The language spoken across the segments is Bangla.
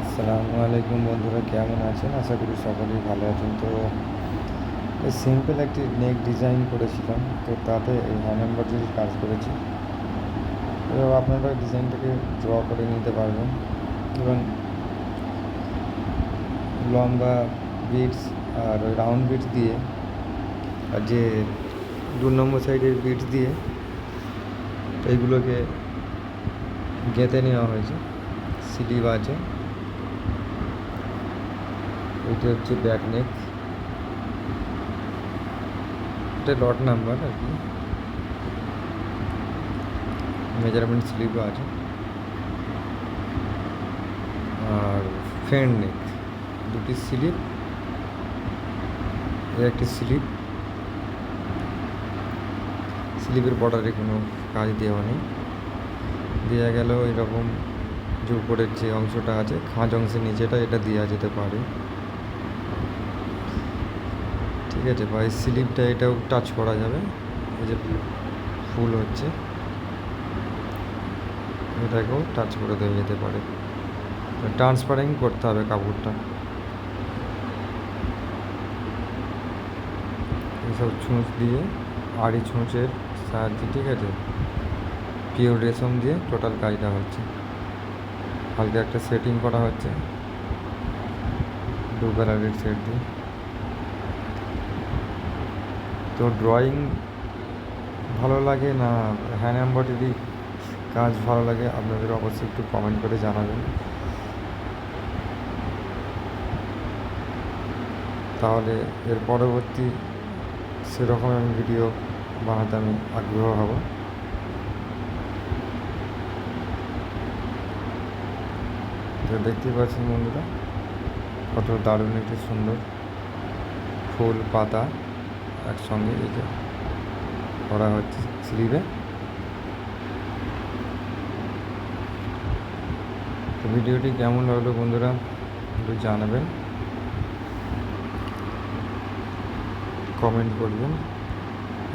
আসসালামু আলাইকুম বন্ধুরা, কেমন আছেন? আশা করি সকলেই ভালো আছেন। তো সিম্পল একটি নেক ডিজাইন করেছিলাম, তো তাতে এই হ্যান্ড এমব্রয়ডারি কাজ করেছি। এবার আপনারা ডিজাইনটাকে ড্র করে নিতে পারবেন এবং লম্বা বিটস আর রাউন্ড বিটস দিয়ে আর যে দু নম্বর সাইডের বিটস দিয়ে এইগুলোকে গেঁথে নেওয়া হয়েছে স্লিভ আছে। এটা হচ্ছে ব্যাক নেক এটা লট নাম্বার আর কি। মেজারমেন্ট স্লিপও আছে। আর ফ্রেন্ড নেক দুটি স্লিপ একটি স্লিপ স্লিপের বর্ডারে কোনো কাজ দেওয়া নেই। দেওয়া গেল এরকম যে উপরের যে অংশটা আছে, খাঁজ অংশের নিচেটা এটা দেওয়া যেতে পারে। ঠিক আছে, বা এই স্লিপটা এটাও টাচ করা যাবে। এই যে ফুল হচ্ছে। এটাকেও টাচ করে দেওয়া যেতে পারে। ট্রান্সপারেন্ট করতে হবে কাপড়টা। এসব ছুঁচ দিয়ে, আড়ি ছুঁচের সাহায্যে, ঠিক আছে? পিওর রেশম দিয়ে টোটাল কাজটা হচ্ছে। হালকা একটা সেটিং করা হচ্ছে। দু কালারের সেট দিয়ে। তো ড্রয়িং ভালো লাগে না হ্যান্ড এমব্রয়ডারি কাজ ভালো লাগে? আপনাদের অবশ্যই একটু কমেন্ট করে জানাবেন। তাহলে এর পরবর্তী সেরকম আমি ভিডিও বানাতে আমি আগ্রহ হব। তো দেখতেই পাচ্ছেন বন্ধুরা, কত দারুণ একটি সুন্দর ফুল পাতা। একসঙ্গে এই যে করা হচ্ছে স্লিভে তো ভিডিওটি কেমন লাগল বন্ধুরা একটু জানাবেন। কমেন্ট করবেন।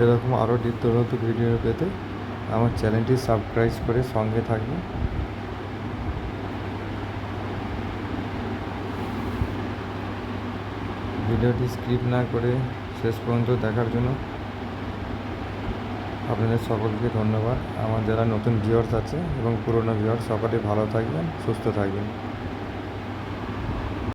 এরকম আরও নিত্য নতুন ভিডিও পেতে আমার চ্যানেলটি সাবস্ক্রাইব করে সঙ্গে থাকবেন। ভিডিওটি স্কিপ না করে শেষ পর্যন্ত দেখার জন্য আপনাদের সকলকে ধন্যবাদ। আমার যারা নতুন ভিউয়ার্স আছে এবং পুরনো ভিউয়ার্স সকলে ভালো থাকবেন, সুস্থ থাকবেন।